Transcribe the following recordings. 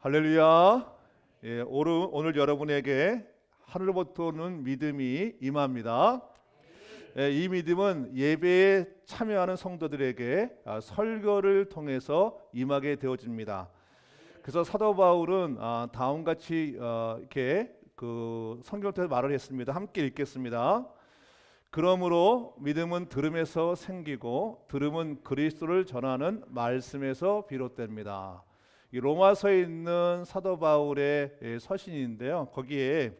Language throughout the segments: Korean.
할렐루야. 예, 오늘, 여러분에게 하늘로부터 오는 믿음이 임합니다. 예, 이 믿음은 예배에 참여하는 성도들에게 아, 설교를 통해서 임하게 되어집니다. 그래서 사도 바울은 아, 다음 같이 어, 이렇게 그 성경을 통해서 말을 했습니다. 함께 읽겠습니다. 그러므로 믿음은 들음에서 생기고 들음은 그리스도를 전하는 말씀에서 비롯됩니다. 이 로마서에 있는 사도 바울의 예, 서신인데요. 거기에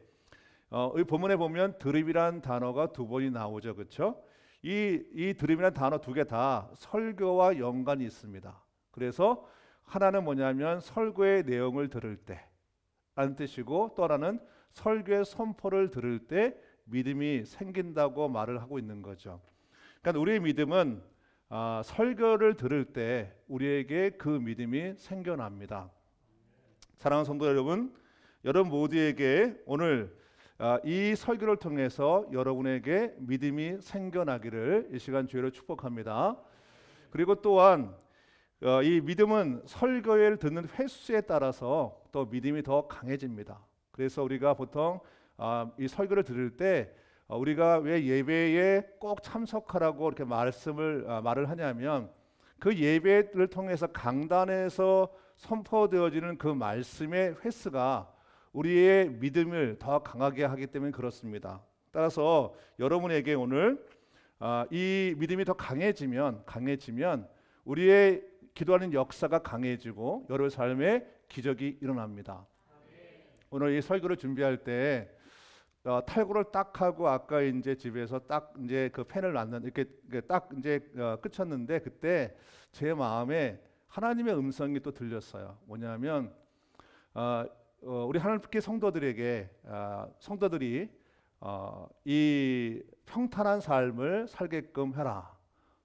어, 이 본문에 보면 드립이란 단어가 두 번이 나오죠, 그렇죠? 이, 이 드립이란 단어 두 개 다 설교와 연관이 있습니다. 그래서 하나는 뭐냐면 설교의 내용을 들을 때라는 뜻이고 또 하나는 설교의 선포를 들을 때 믿음이 생긴다고 말을 하고 있는 거죠. 그러니까 우리의 믿음은 아, 설교를 들을 때 우리에게 그 믿음이 생겨납니다. 사랑하는 성도 여러분, 여러분 모두에게 오늘 아, 이 설교를 통해서 여러분에게 믿음이 생겨나기를 이 시간 주의로 축복합니다. 그리고 또한 어, 이 믿음은 설교를 듣는 횟수에 따라서 또 믿음이 더 강해집니다. 그래서 우리가 보통 아, 이 설교를 들을 때 어, 우리가 왜 예배에 꼭 참석하라고 이렇게 말씀을 아, 말을 하냐면 그 예배를 통해서 강단에서 선포되어지는 그 말씀의 횟수가 우리의 믿음을 더 강하게 하기 때문에 그렇습니다. 따라서 여러분에게 오늘 아, 이 믿음이 더 강해지면 강해지면 우리의 기도하는 역사가 강해지고 여러분 삶에 기적이 일어납니다. 오늘 이 설교를 준비할 때 어, 탈구를 딱 하고 아까 이제 집에서 딱 이제 그 펜을 놨는 이렇게 딱 이제 어, 끝쳤는데 그때 제 마음에 하나님의 음성이 또 들렸어요. 뭐냐면 어, 어, 우리 하나님께 성도들에게 어, 성도들이 어, 이 평탄한 삶을 살게끔 해라.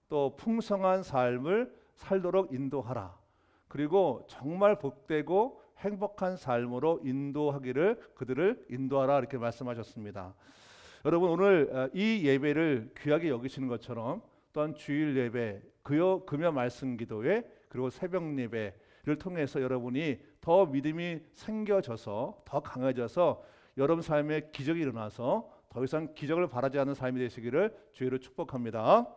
또 풍성한 삶을 살도록 인도하라. 그리고 정말 복되고 행복한 삶으로 인도하기를 그들을 인도하라 이렇게 말씀하셨습니다. 여러분 오늘 어, 이 예배를 귀하게 여기시는 것처럼 또한 주일 예배, 금요 금요 말씀 기도회 그리고 새벽 예배를 통해서 여러분이 더 믿음이 생겨져서 더 강해져서 여러분 삶에 기적이 일어나서 더 이상 기적을 바라지 않는 삶이 되시기를 주의로 축복합니다.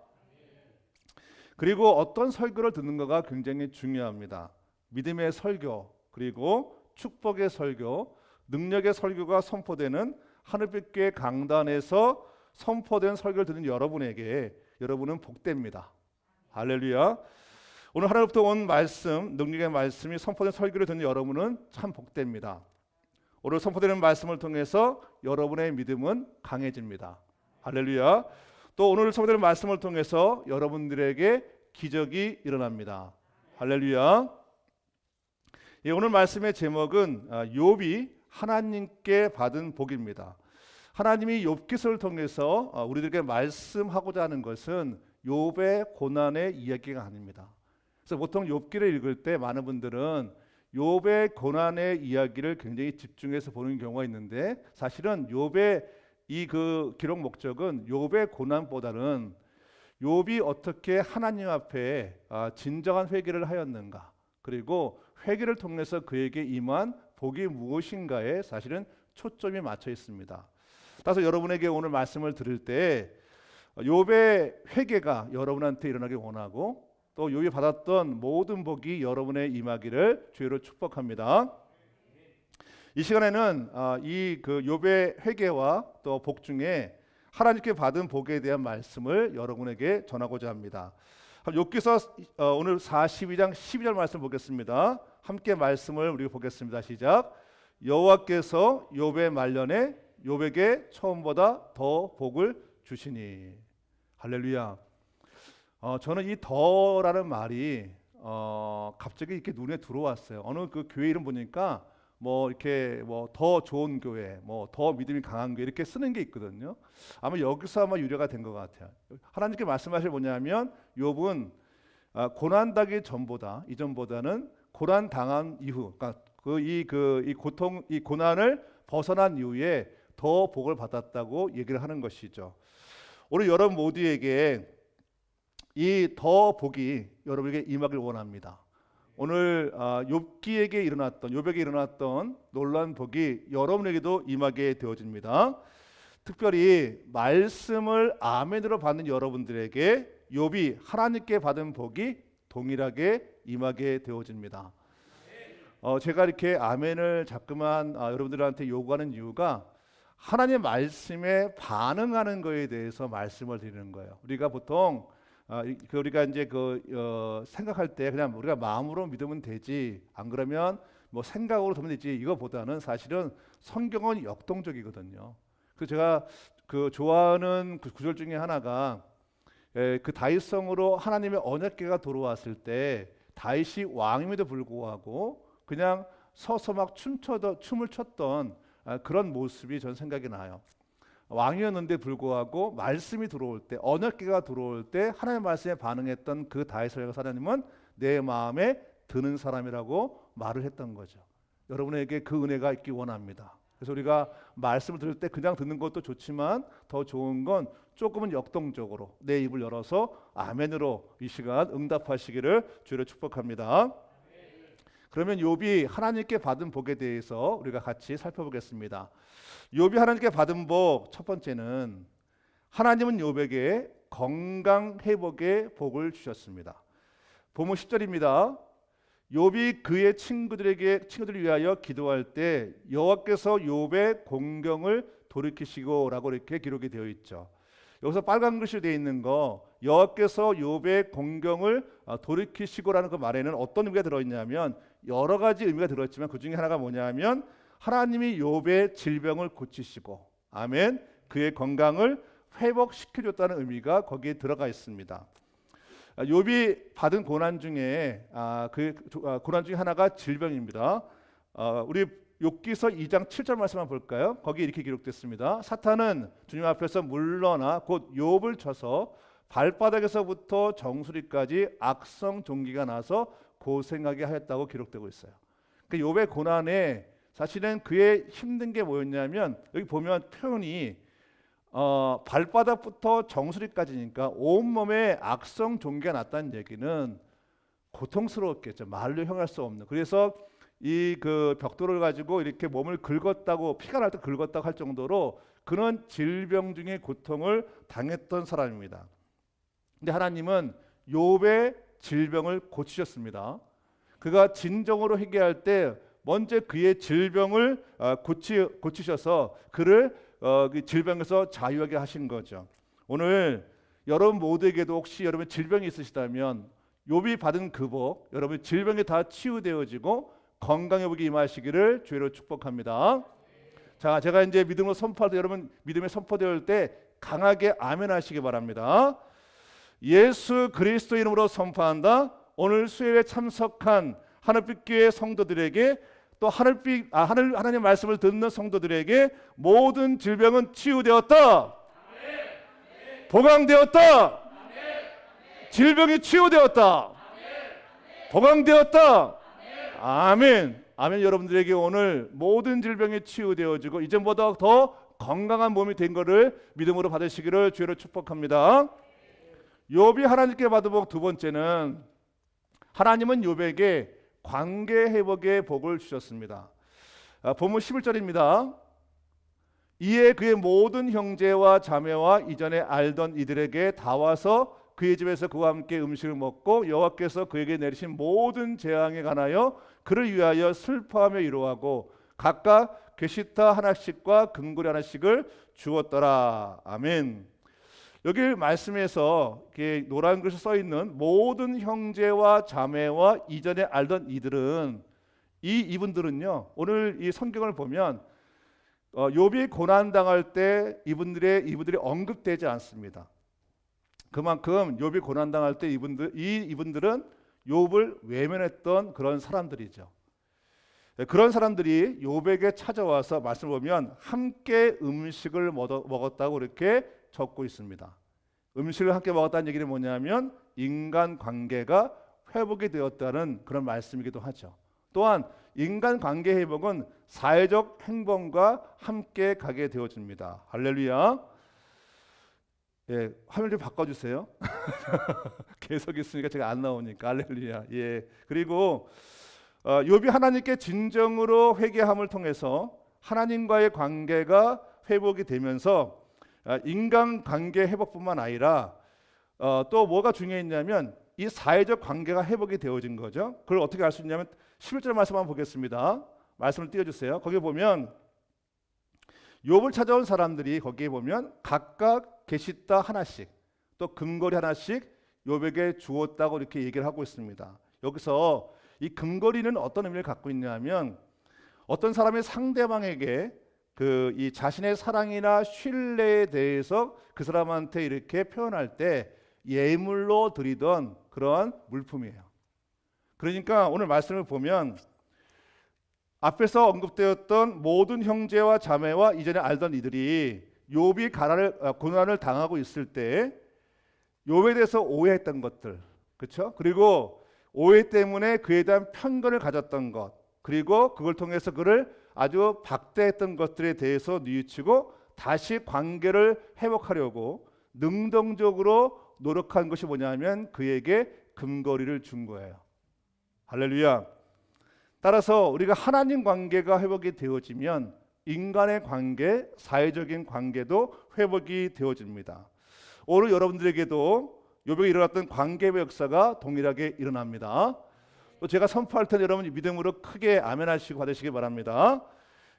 그리고 어떤 설교를 듣는가가 굉장히 중요합니다. 믿음의 설교 그리고 축복의 설교, 능력의 설교가 선포되는 하늘빛 교회 강단에서 선포된 설교를 듣는 여러분에게 여러분은 복됩니다. 할렐루야. 오늘 하나부터 온 말씀, 능력의 말씀이 선포된 설교를 듣는 여러분은 참 복됩니다. 오늘 선포되는 말씀을 통해서 여러분의 믿음은 강해집니다. 할렐루야. 또 오늘 선포되는 말씀을 통해서 여러분들에게 기적이 일어납니다. 할렐루야. 예, 오늘 말씀의 제목은 아, 욥이 하나님께 받은 복입니다. 하나님이 욥기서를 통해서 아, 우리들에게 말씀하고자 하는 것은 욥의 고난의 이야기가 아닙니다. 그래서 보통 욥기를 읽을 때 많은 분들은 욥의 고난의 이야기를 굉장히 집중해서 보는 경우가 있는데 사실은 욥의 이 그 기록 목적은 욥의 고난보다는 욥이 어떻게 하나님 앞에 아, 진정한 회개를 하였는가 그리고 회개를 통해서 그에게 임한 복이 무엇인가에 사실은 초점이 맞춰 있습니다. 따라서 여러분에게 오늘 말씀을 들을 때 욥의 회개가 여러분한테 일어나기 원하고 또 욥이 받았던 모든 복이 여러분의 임하기를 주의로 축복합니다. 이 시간에는 아, 이그 욥의 회개와 또 복 중에 하나님께 받은 복에 대한 말씀을 여러분에게 전하고자 합니다. 욥기서 어, 오늘 42장 12절 말씀 보겠습니다. 함께 말씀을 우리 보겠습니다. 시작. 여호와께서 욥의 말년에 욥에게 처음보다 더 복을 주시니 할렐루야. 어, 저는 이 더라는 말이 어, 갑자기 이렇게 눈에 들어왔어요. 어느 그 교회 이름 보니까 뭐 이렇게 뭐 더 좋은 교회, 뭐 더 믿음이 강한 교회 이렇게 쓰는 게 있거든요. 아마 여기서 아마 유래가 된 것 같아요. 하나님께 말씀하실 뭐냐면 욥은 아, 고난 당기 전보다 이전보다는 고난 당한 이후, 그러니까 그이 그 이 고통 이 고난을 벗어난 이후에 더 복을 받았다고 얘기를 하는 것이죠. 오늘 여러분 모두에게 이 더 복이 여러분에게 임하길 원합니다. 오늘 아, 욥기에게 일어났던 욥에게 일어났던 놀란 복이 여러분에게도 임하게 되어집니다. 특별히 말씀을 아멘으로 받는 여러분들에게 욥이 하나님께 받은 복이 동일하게 임하게 되어집니다. 어, 제가 이렇게 아멘을 자꾸만 아, 여러분들한테 요구하는 이유가 하나님의 말씀에 반응하는 거에 대해서 말씀을 드리는 거예요. 우리가 보통 그 우리가 이제 그 어, 생각할 때 그냥 우리가 마음으로 믿으면 되지 안 그러면 뭐 생각으로 되면 되지 이거보다는 사실은 성경은 역동적이거든요. 그 제가 그 좋아하는 그 구절 중에 하나가 에, 그 다윗성으로 하나님의 언약궤가 돌아왔을 때 다윗이 왕임에도 불구하고 그냥 서서 막 춤춰던 춤을 췄던 아, 그런 모습이 전 생각이 나요. 왕이었는데 불구하고 말씀이 들어올 때 언약궤가 들어올 때 하나님의 말씀에 반응했던 그 다윗을 하나님은 내 마음에 드는 사람이라고 말을 했던 거죠. 여러분에게 그 은혜가 있기 원합니다. 그래서 우리가 말씀을 들을 때 그냥 듣는 것도 좋지만 더 좋은 건 조금은 역동적으로 내 입을 열어서 아멘으로 이 시간 응답하시기를 주로 축복합니다. 그러면 욥이 하나님께 받은 복에 대해서 우리가 같이 살펴보겠습니다. 욥이 하나님께 받은 복 첫 번째는 하나님은 욥에게 건강 회복의 복을 주셨습니다. 보면 10절입니다. 욥이 그의 친구들에게 친구들을 위하여 기도할 때 여호와께서 욥의 공경을 돌이키시고라고 이렇게 기록이 되어 있죠. 여기서 빨간 글씨로 되어 있는 거 여호와께서 욥의 공경을 아, 돌이키시고라는 그 말에는 어떤 의미가 들어 있냐면 여러 가지 의미가 들어 있지만 그 중에 하나가 뭐냐면 하나님이 욥의 질병을 고치시고 아멘 그의 건강을 회복시켜 줬다는 의미가 거기에 들어가 있습니다. 아, 욥이 받은 고난 중에 아, 그 조- 아, 고난 중에 하나가 질병입니다. 아, 우리 욥기서 2장 7절 말씀만 볼까요? 거기 이렇게 기록됐습니다. 사탄은 주님 앞에서 물러나 곧 욥을 쳐서 발바닥에서부터 정수리까지 악성 종기가 나서 고생하게 하였다고 기록되고 있어요. 그 욥의 고난에 사실은 그의 힘든 게 뭐였냐면 여기 보면 표현이 어, 발바닥부터 정수리까지니까 온 몸에 악성 종기가 났다는 얘기는 고통스러웠겠죠. 말로 형할 수 없는. 그래서 이 그 벽돌을 가지고 이렇게 몸을 긁었다고 피가 날 때 긁었다고 할 정도로 그런 질병 중의 고통을 당했던 사람입니다. 근데 하나님은 욥의 질병을 고치셨습니다. 그가 진정으로 회개할 때 먼저 그의 질병을 아, 고치 고치셔서 그를 어, 그 질병에서 자유하게 하신 거죠. 오늘 여러분 모두에게도 혹시 여러분 질병이 있으시다면 욥이 받은 그 복, 여러분 질병이 다 치유되어지고 보기 임하시기를 주로 축복합니다. 자, 제가 이제 믿음으로 선포할 때 여러분 믿음에 선포될 때 강하게 아멘하시기 바랍니다. 예수 그리스도 이름으로 선포한다. 오늘 수요일에 참석한 하늘빛 교회 성도들에게 또 하늘빛 아 하늘 하나님 말씀을 듣는 성도들에게 모든 질병은 치유되었다. 보강되었다. 질병이 치유되었다. 보강되었다. 아멘. 아멘. 여러분들에게 오늘 모든 질병이 치유되어지고 이전보다 더 건강한 몸이 된 것을 믿음으로 받으시기를 주로 축복합니다. 욥이 하나님께 받은 복 두 번째는 하나님은 욥에게 관계 회복의 복을 주셨습니다. 아, 본문 11절입니다. 이에 그의 모든 형제와 자매와 이전에 알던 이들에게 다 와서 그의 집에서 그와 함께 음식을 먹고 여호와께서 그에게 내리신 모든 재앙에 관하여 그를 위하여 슬퍼하며 위로하고 각각 괴시타 하나씩과 금고리 하나씩을 주었더라. 아멘. 여기 말씀에서 노란 글씨 써 있는 모든 형제와 자매와 이전에 알던 이들은 이 이분들은요. 오늘 이 성경을 보면 어, 욥이 고난 당할 때 이분들의 이분들이 언급되지 않습니다. 그만큼 욥이 고난 당할 때 이분들 이 이분들은 욥을 외면했던 그런 사람들이죠. 네, 그런 사람들이 욥에게 찾아와서 말씀 보면 함께 음식을 먹었다고 이렇게 적고 있습니다. 음식을 함께 먹었다는 얘기는 뭐냐면 인간 관계가 회복이 되었다는 그런 말씀이기도 하죠. 또한 인간 관계 회복은 사회적 행동과 함께 가게 되어집니다. 할렐루야. 예, 화면 좀 바꿔주세요. 계속 있으니까 제가 안 나오니까 할렐루야. 예. 그리고 어, 욥이 하나님께 진정으로 회개함을 통해서 하나님과의 관계가 회복이 되면서 아, 인간 관계 회복뿐만 아니라 어, 또 뭐가 중요했냐면 이 사회적 관계가 회복이 되어진 거죠. 그걸 어떻게 알 수 있냐면 11절 말씀 한번 보겠습니다. 말씀을 띄워주세요. 거기 보면 욥을 찾아온 사람들이 거기에 보면 각각 계시다 하나씩 또 금거리 하나씩 욥에게 주었다고 이렇게 얘기를 하고 있습니다. 여기서 이 금거리는 어떤 의미를 갖고 있냐면 어떤 사람이 상대방에게 그 이 자신의 사랑이나 신뢰에 대해서 그 사람한테 이렇게 표현할 때 예물로 드리던 그런 물품이에요. 그러니까 오늘 말씀을 보면 앞에서 언급되었던 모든 형제와 자매와 이전에 알던 이들이 욥이 가난을 아, 고난을 당하고 있을 때 욥에 대해서 오해했던 것들, 그렇죠? 그리고 오해 때문에 그에 대한 편견을 가졌던 것, 그리고 그걸 통해서 그를 아주 박대했던 것들에 대해서 뉘우치고 다시 관계를 회복하려고 능동적으로 노력한 것이 뭐냐면 그에게 금거리를 준 거예요. 할렐루야. 따라서 우리가 하나님 관계가 회복이 되어지면 인간의 관계, 사회적인 관계도 회복이 되어집니다. 오늘 여러분들에게도 요백에 일어났던 관계의 역사가 동일하게 일어납니다. 또 제가 선포할 텐데 여러분 믿음으로 크게 아멘하시고 받으시기 바랍니다.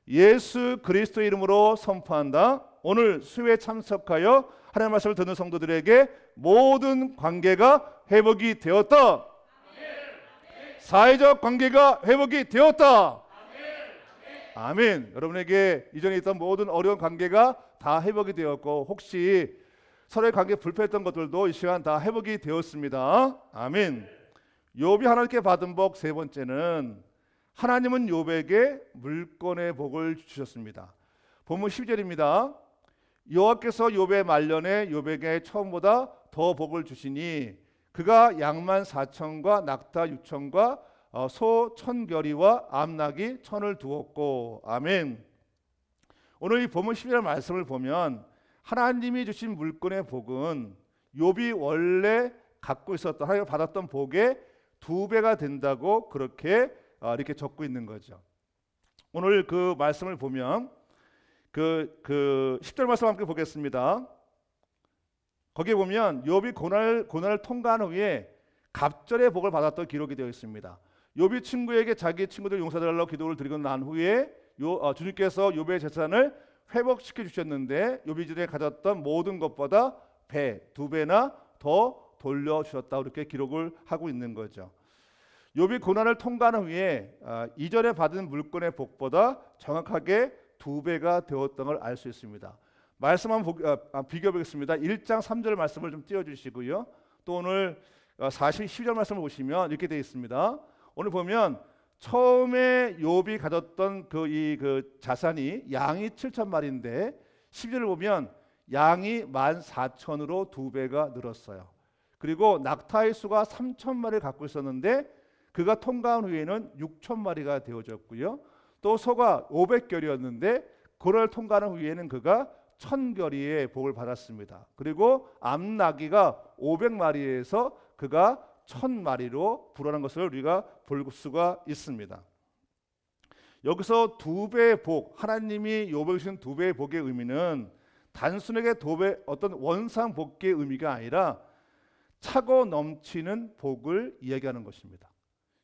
예수 그리스도 이름으로 선포한다. 오늘 수회 참석하여 하나님 말씀을 듣는 성도들에게 모든 관계가 회복이 되었다. 사회적 관계가 회복이 되었다. 아멘. 여러분에게 이전에 있던 모든 어려운 관계가 다 회복이 되었고 혹시 서로의 관계 불편했던 것들도 이 시간 다 회복이 되었습니다. 아멘. 욥이 하나님께 받은 복 세 번째는 하나님은 욥에게 물건의 복을 주셨습니다. 본문 10절입니다. 여호와께서 욥의 말년에 욥에게 처음보다 더 복을 주시니 그가 양만 사천과 낙타 육천과 어, 소 천결이와 암낙이 천을 두었고 아멘. 오늘 이 본문 11절 말씀을 보면 하나님이 주신 물건의 복은 욥이 원래 갖고 있었던 하나님 받았던 복의 두 배가 된다고 그렇게 어, 이렇게 적고 있는 거죠. 오늘 그 말씀을 보면 그, 그 10절 말씀 함께 보겠습니다. 거기에 보면 욥이 고난을 고난을 통과한 후에 갑절의 복을 받았던 기록이 되어 있습니다. 욥이 친구에게 자기 친구들 용서달라고 기도를 드리고 난 후에 요, 어, 주님께서 욥의 재산을 회복시켜 주셨는데 욥이 이전에 가졌던 모든 것보다 배, 두 배나 더 돌려 주셨다 이렇게 기록을 하고 있는 거죠. 욥이 고난을 통과한 후에 아, 이전에 받은 물건의 복보다 정확하게 두 배가 되었던 걸 알 수 있습니다. 말씀 한번 보, 아, 아, 비교해 보겠습니다. 1장 3절 말씀을 좀 띄워 주시고요. 또 오늘 40, 12절 말씀을 보시면 이렇게 되어 있습니다. 오늘 보면 처음에 욥이 가졌던 그이그 자산이 양이 7천 마리인데 10절을 보면 양이 14,000으로 두 배가 늘었어요. 그리고 낙타의 수가 3천 마리를 갖고 있었는데 그가 통과한 후에는 6천 마리가 되어졌고요. 또 소가 500결이었는데 그를 통과한 후에는 그가 천결이의 복을 받았습니다. 그리고 암나기가 500마리에서 그가 천 마리로 불어난 것을 우리가 볼 수가 있습니다. 여기서 두 배의 복, 하나님이 요백에 주신 두 배의 복의 의미는 단순하게 도배 어떤 원상 복의 의미가 아니라 차고 넘치는 복을 이야기하는 것입니다.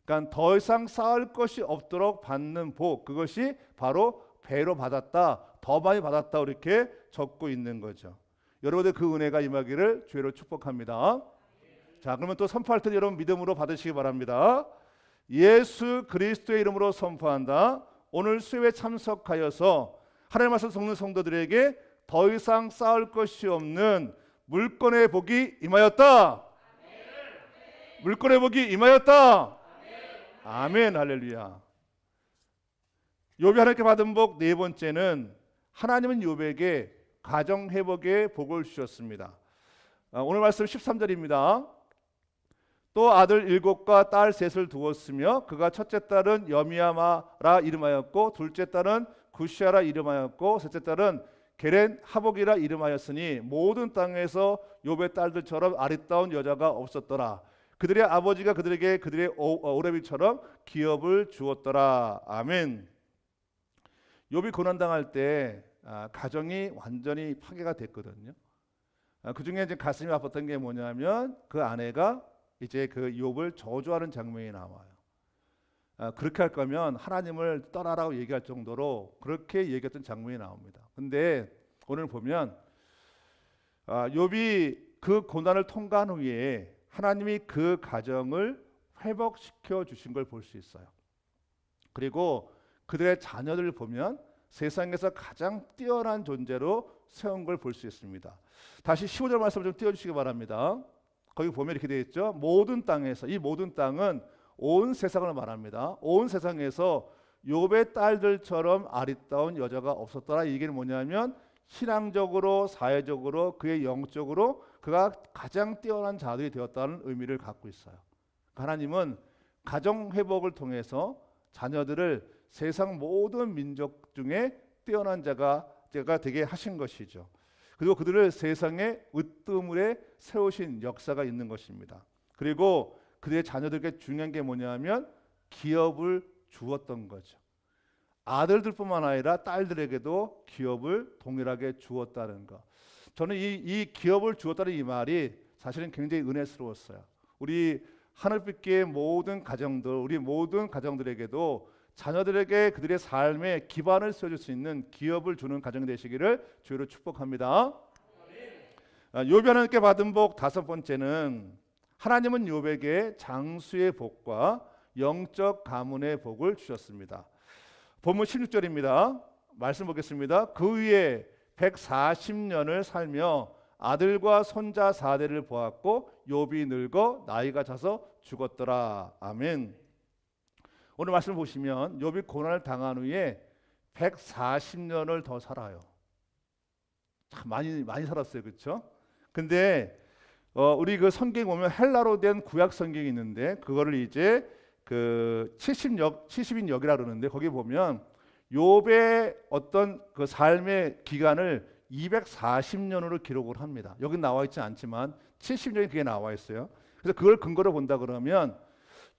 그러니까 더 이상 쌓을 것이 없도록 받는 복, 그것이 바로 배로 받았다, 더 많이 받았다 이렇게 적고 있는 거죠. 여러분들 그 은혜가 임하기를 주로 축복합니다. 자, 그러면 또 선포할 때 여러분 믿음으로 받으시기 바랍니다. 예수 그리스도의 이름으로 선포한다. 오늘 수요에 참석하여서 하나님 말씀 속는 성도들에게 더 이상 쌓을 것이 없는 물건의 복이 임하였다. 물건의 복이 임하였다. 아멘 할렐루야. 욥이 하나님께 받은 복 네 번째는 하나님은 욥에게 가정 회복의 복을 주셨습니다. 아, 오늘 말씀 13절입니다. 또 아들 일곱과 딸 셋을 두었으며 그가 첫째 딸은 여미야마라 이름하였고 둘째 딸은 구시아라 이름하였고 셋째 딸은 게렌 하복이라 이름하였으니 모든 땅에서 욥의 딸들처럼 아리따운 여자가 없었더라. 그들의 아버지가 그들에게 그들의 오- 어, 오레비처럼 기업을 주었더라. 아멘. 욥이 고난 당할 때 아, 가정이 완전히 파괴가 됐거든요. 아, 그 중에 이제 가슴이 아팠던 게 뭐냐면 그 아내가 이제 그 욥을 저주하는 장면이 나와요. 아, 그렇게 할 거면 하나님을 떠나라고 얘기할 정도로 그렇게 얘기했던 장면이 나옵니다. 근데 오늘 보면 아, 욥이 그 고난을 통과한 후에 하나님이 그 가정을 회복시켜 주신 걸 볼 수 있어요. 그리고 그들의 자녀들을 보면 세상에서 가장 뛰어난 존재로 세운 걸 볼 수 있습니다. 다시 15절 말씀 좀 띄워 주시기 바랍니다. 거기 보면 이렇게 되어 있죠. 모든 땅에서 이 모든 땅은 온 세상을 말합니다. 온 세상에서 욥의 딸들처럼 아리따운 여자가 없었더라. 이 얘기는 뭐냐면 신앙적으로 사회적으로 그의 영적으로 그가 가장 뛰어난 자들이 되었다는 의미를 갖고 있어요. 하나님은 가정 회복을 통해서 자녀들을 세상 모든 민족 중에 뛰어난 자가 제가 되게 하신 것이죠. 그리고 그들을 세상의 으뜸물에 세우신 역사가 있는 것입니다. 그리고 그들의 자녀들에게 중요한 게 뭐냐면 기업을 주었던 거죠. 아들들뿐만 아니라 딸들에게도 기업을 동일하게 주었다는 것. 저는 이, 이 기업을 주었다는 이 말이 사실은 굉장히 은혜스러웠어요. 우리 하늘빛계의 모든 가정들, 우리 모든 가정들에게도 자녀들에게 그들의 삶의 기반을 세워줄 수 있는 기업을 주는 가정 되시기를 주로 축복합니다. 아, 욥이 하나님께 받은 복 다섯 번째는 하나님은 욥에게 장수의 복과 영적 가문의 복을 주셨습니다. 본문 16절입니다. 말씀 보겠습니다. 그 위에 140년을 살며 아들과 손자 사대를 보았고 욥이 늙어 나이가 차서 죽었더라. 아멘. 오늘 말씀 보시면 욥이 고난을 당한 후에 140년을 더 살아요. 참 많이 많이 살았어요. 그렇죠? 근데 어, 우리 그 성경 보면 헬라로 된 구약 성경이 있는데 그거를 이제 그 70역 70인 역이라 그러는데 거기 보면 욥의 어떤 그 삶의 기간을 240년으로 기록을 합니다. 여기 나와 있지 않지만 70년이 그게 나와 있어요. 그래서 그걸 근거로 본다 그러면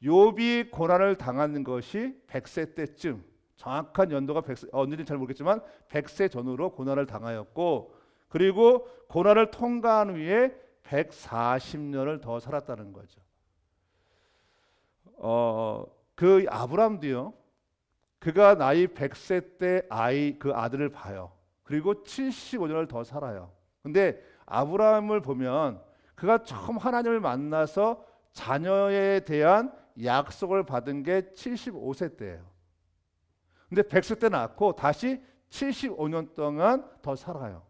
욥이 고난을 당하는 것이 100세 때쯤 정확한 연도가 100세 언제인지 잘 모르겠지만 100세 전후로 고난을 당하였고 그리고 고난을 통과한 후에 140년을 더 살았다는 거죠. 어, 그 아브람도요. 그가 나이 100세 때 아이 그 아들을 봐요. 그리고 75년을 더 살아요. 근데 아브라함을 보면 그가 처음 하나님을 만나서 자녀에 대한 약속을 받은 게 75세 때예요. 근데 100세 때 낳고 다시 75년 동안 더 살아요.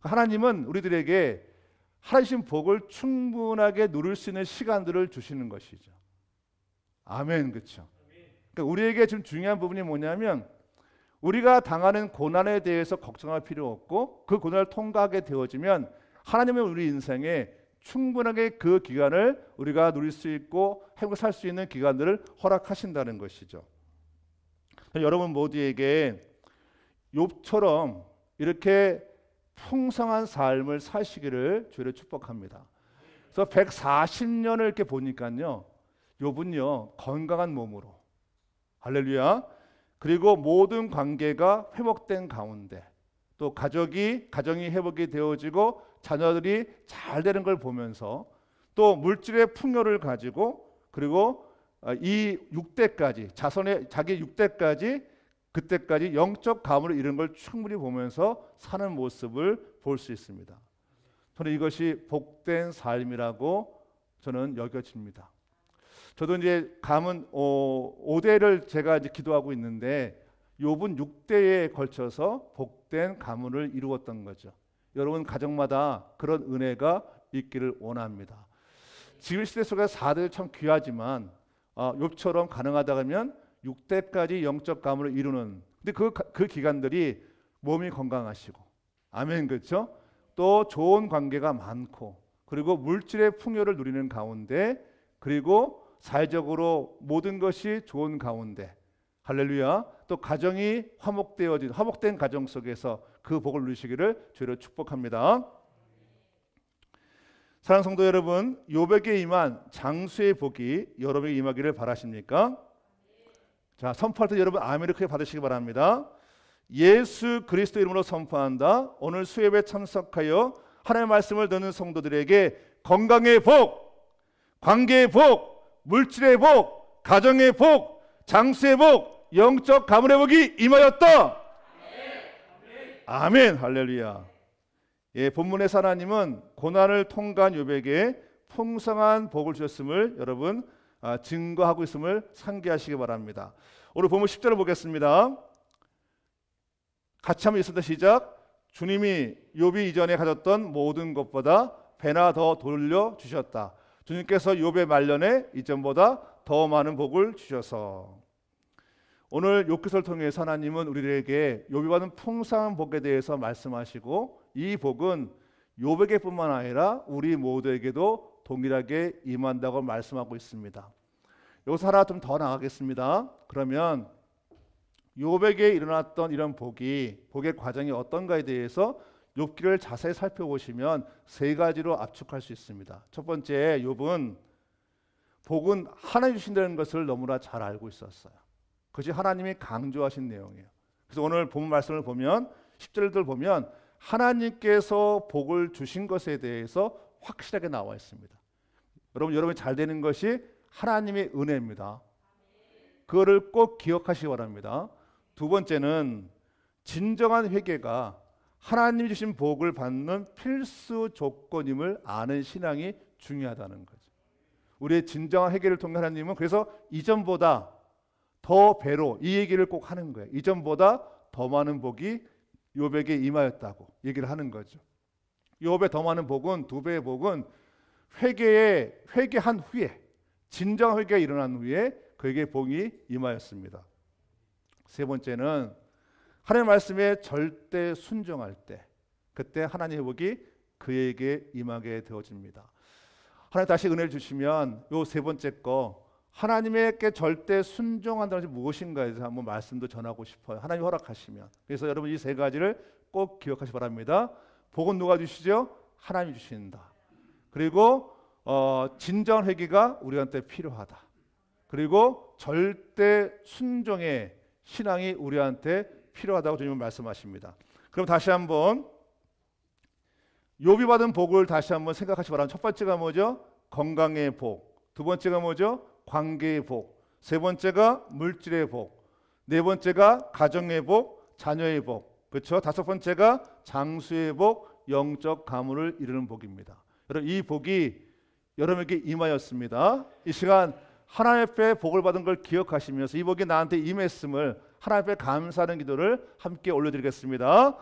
하나님은 우리들에게 하나님 복을 충분하게 누릴 수 있는 시간들을 주시는 것이죠. 아멘, 그렇죠. 그러니까 우리에게 지금 중요한 부분이 뭐냐면 우리가 당하는 고난에 대해서 걱정할 필요 없고 그 고난을 통과하게 되어지면 하나님은 우리 인생에 충분하게 그 기간을 우리가 누릴 수 있고 행복 살수 있는 기간들을 허락하신다는 것이죠. 여러분 모두에게 욥처럼 이렇게 풍성한 삶을 사시기를 주를 축복합니다. 그래서 140년을 이렇게 보니까요. 욥은요. 건강한 몸으로 할렐루야. 그리고 모든 관계가 회복된 가운데 또 가족이 가정이 회복이 되어지고 자녀들이 잘 되는 걸 보면서 또 물질의 풍요를 가지고 그리고 아, 이 6대까지 자손의 자기 6대까지 그때까지 영적 가문을 이룬 걸 충분히 보면서 사는 모습을 볼 수 있습니다. 저는 이것이 복된 삶이라고 저는 여겨집니다. 저도 이제 가문 어, 5대를 제가 이제 기도하고 있는데 욥은 6대에 걸쳐서 복된 가문을 이루었던 거죠. 여러분 가정마다 그런 은혜가 있기를 원합니다. 지금 시대 속에 4대 참 귀하지만 어, 욥처럼 가능하다면 6대까지 영적 가문을 이루는 근데 그, 그 기간들이 몸이 건강하시고 아멘 그렇죠? 또 좋은 관계가 많고 그리고 물질의 풍요를 누리는 가운데 그리고 사회적으로 모든 것이 좋은 가운데 할렐루야. 또 가정이 화목되어진 화목된 가정 속에서 그 복을 누리시기를 주로 축복합니다. 사랑 성도 여러분, 요백에 임한 장수의 복이 여러분에게 임하기를 바라십니까? 자, 선포할 때 여러분 아멘을 크게 받으시기 바랍니다. 예수 그리스도 이름으로 선포한다. 오늘 수협에 참석하여 하나님의 말씀을 듣는 성도들에게 건강의 복, 관계의 복, 물질의 복, 가정의 복, 장수의 복, 영적 가문의 복이 임하였다. 아멘. 할렐루야. 예, 본문의 하나님은 고난을 통과한 요백에 풍성한 복을 주셨음을 여러분 아, 증거하고 있음을 상기하시기 바랍니다. 오늘 본문 10절을 보겠습니다. 같이 한번 있습니다. 시작. 주님이 욥이 이전에 가졌던 모든 것보다 배나 더 돌려 주셨다. 주님께서 욥의 말년에 이전보다 더 많은 복을 주셔서 오늘 욥기서를 통해 하나님은 우리에게 욥이 받은 풍성한 복에 대해서 말씀하시고 이 복은 욥에게뿐만 아니라 우리 모두에게도 동일하게 임한다고 말씀하고 있습니다. 여기서 하나 좀 더 나가겠습니다. 그러면 욥에게 일어났던 이런 복이 복의 과정이 어떤가에 대해서 욥기를 자세히 살펴보시면 세 가지로 압축할 수 있습니다. 첫 번째 욥은 복은 하나님 주신다는 것을 너무나 잘 알고 있었어요. 그것이 하나님이 강조하신 내용이에요. 그래서 오늘 본 말씀을 보면 10절들 보면 하나님께서 복을 주신 것에 대해서 확실하게 나와 있습니다. 여러분 여러분이 잘 되는 것이 하나님의 은혜입니다. 그거를 꼭 기억하시기 바랍니다. 두 번째는 진정한 회개가 하나님이 주신 복을 받는 필수 조건임을 아는 신앙이 중요하다는 거죠. 우리의 진정한 회개를 통해 하나님은 그래서 이전보다 더 배로 이 얘기를 꼭 하는 거예요. 이전보다 더 많은 복이 욥에게 임하였다고 얘기를 하는 거죠. 욥의 더 많은 복은 두 배의 복은 회개에 회개한 후에 진정 회개가 일어난 후에 그에게 복이 임하였습니다. 세 번째는 하나님의 말씀에 절대 순종할 때 그때 하나님의 복이 그에게 임하게 되어집니다. 하나님 다시 은혜를 주시면 요 세 번째 거 하나님에게 절대 순종한다는 것이 무엇인가에 대해서 한번 말씀도 전하고 싶어요. 하나님 허락하시면. 그래서 여러분 이 세 가지를 꼭 기억하시 기 바랍니다. 복은 누가 주시죠? 하나님이 주신다. 그리고 어, 진정한 회개가 우리한테 필요하다. 그리고 절대 순종의 신앙이 우리한테 필요하다고 주님은 말씀하십니다. 그럼 다시 한번 욥이 받은 복을 다시 한번 생각하시 바랍니다. 첫 번째가 뭐죠? 건강의 복. 두 번째가 뭐죠? 관계의 복. 세 번째가 물질의 복. 네 번째가 가정의 복, 자녀의 복. 그렇죠? 다섯 번째가 장수의 복, 영적 가문을 이루는 복입니다. 여러분 이 복이 여러분에게 임하였습니다. 이 시간 하나님 앞에 복을 받은 걸 기억하시면서 이 복이 나한테 임했음을 하나님 앞에 감사하는 기도를 함께 올려드리겠습니다.